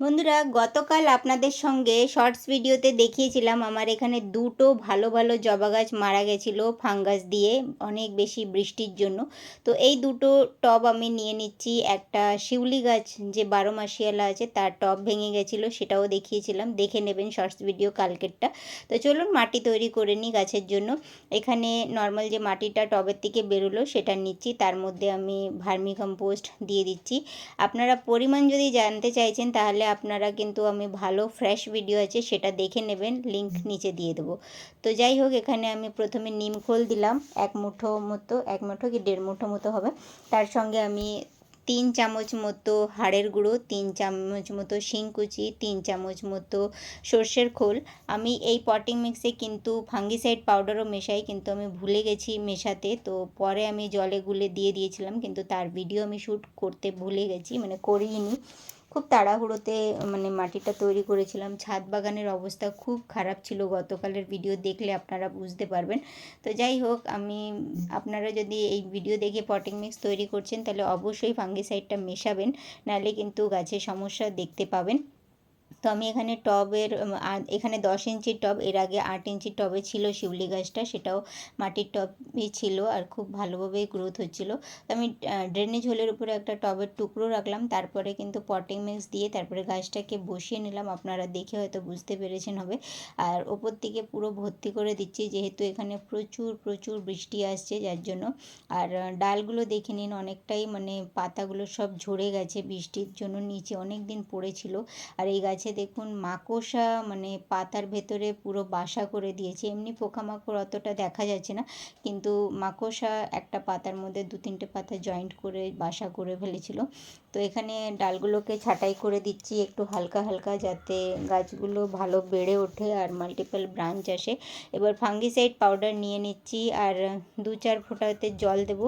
বন্ধুরা, গতকাল আপনাদের সঙ্গে শর্টস ভিডিওতে দেখিয়েছিলাম, আমার এখানে দুটো ভালো ভালো জবা গাছ মারা গেছিল ফাঙ্গাস দিয়ে, অনেক বেশি বৃষ্টির জন্য। তো এই দুটো টব আমি নিয়ে নিচ্ছি। একটা শিউলি গাছ যে বারো মাসিয়ালা আছে, তার টব ভেঙে গেছিল, সেটাও দেখিয়েছিলাম। দেখে নেবেন শর্টস ভিডিও কালকেরটা। তো চলুন, মাটি তৈরি করে নিই গাছের জন্য। এখানে নর্মাল যে মাটিটা টবের থেকে বেরোলো, সেটা নিচ্ছি। তার মধ্যে আমি ভার্মি কম্পোস্ট দিয়ে দিচ্ছি। আপনারা পরিমাণ যদি জানতে চাইছেন, তাহলে আপনারা কিন্তু আমি ভালো ফ্রেশ ভিডিও আছে, সেটা দেখে নেবেন লিংক নিচে দিয়ে দেবো। তো যাই হোক, এখানে আমি প্রথমে নিম খোল দিলাম, এক মুঠো মতো, এক মুঠো কি দেড় মুঠো মতো হবে। তার সঙ্গে আমি তিন চামচ মতো হাড়ের গুঁড়ো, তিন চামচ মতো শিংকুচি তিন চামচ মতো সর্ষের খোল। আমি এই পটিং মিক্সে কিন্তু ফাঙ্গিসাইড পাউডারও মেশাই, কিন্তু আমি ভুলে গেছি মেশাতে। তো পরে আমি জলে গুলে দিয়ে দিয়েছিলাম, কিন্তু তার ভিডিও আমি শ্যুট করতে ভুলে গেছি মানে করিনি খুব তাড়াহুড়োতে মানে মাটিটা তৈরি করেছিলাম। ছাদ বাগানের অবস্থা খুব খারাপ ছিল গতকালের ভিডিও দেখলে আপনারা বুঝতে পারবেন। তো যাই হোক, আমি আপনারা যদি এই ভিডিও দেখে পটিং মিক্স তৈরি করছেন, তাহলে অবশ্যই ফাঙ্গিসাইডটা মেশাবেন, নাহলে কিন্তু গাছের সমস্যা দেখতে পাবেন। তো আমি এখানে টবের এখানে দশ ইঞ্চির টব, এর আগে আট ইঞ্চির টবে ছিল শিউলি গাছটা, সেটাও মাটির টবই ছিল আর খুব ভালোভাবেই গ্রোথ হচ্ছিল। তো আমি ড্রেনেজ হোলের উপরে একটা টবের টুকরো রাখলাম, তারপরে কিন্তু পটিং মিক্স দিয়ে তারপরে গাছটাকে বসিয়ে নিলাম, আপনারা দেখে হয়তো বুঝতে পেরেছেন হবে। আর ওপর থেকে পুরো ভর্তি করে দিচ্ছি, যেহেতু এখানে প্রচুর প্রচুর বৃষ্টি আসছে, যার জন্য। আর ডালগুলো দেখে নিন, অনেকটাই মানে পাতাগুলো সব ঝরে গেছে বৃষ্টির জন্য, নিচে অনেক দিন পড়েছিল। আর এই গাছে দেখুন, মাকড়সা মানে পাতার ভেতরে পুরো বাসা করে দিয়েছে। এমনি পোকামাকড় অতটা দেখা যাচ্ছে না, কিন্তু মাকড়সা একটা পাতার মধ্যে দু তিনটে পাতা জয়েন্ট করে বাসা করে ফেলেছিল। তো এখানে ডালগুলোকে ছাঁটাই করে দিচ্ছি একটু হালকা হালকা যাতে গাছগুলো ভালো বেড়ে ওঠে আর মাল্টিপল ব্রাঞ্চ আসে। এবার ফাঙ্গিসাইড পাউডার নিয়ে নিচ্ছি আর দু চার ফোঁটাতে জল দেব।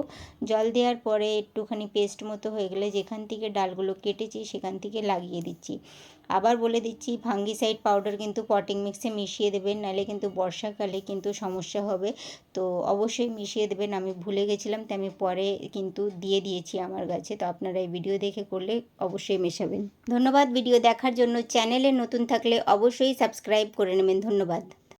জল দেওয়ার পরে একটুখানি পেস্ট মতো হয়ে গেলে যেখান থেকে ডালগুলো কেটেছি সেখান থেকে লাগিয়ে দিচ্ছি। আবার বলে দিচ্ছি ফাঙ্গিসাইড পাউডার কিন্তু পটিং মিক্সে মিশিয়ে দেবেন, নাহলে কিন্তু বর্ষাকালে কিন্তু সমস্যা হবে। তো অবশ্যই মিশিয়ে দেবেন, আমি ভুলে গেছিলাম, তাই আমি পরে কিন্তু দিয়ে দিয়েছি আমার কাছে। তো আপনারা এই ভিডিও দেখে করলে অবশ্যই মেশাবেন। ধন্যবাদ ভিডিও দেখার জন্য। চ্যানেলে নতুন থাকলে অবশ্যই সাবস্ক্রাইব করে নেবেন। ধন্যবাদ।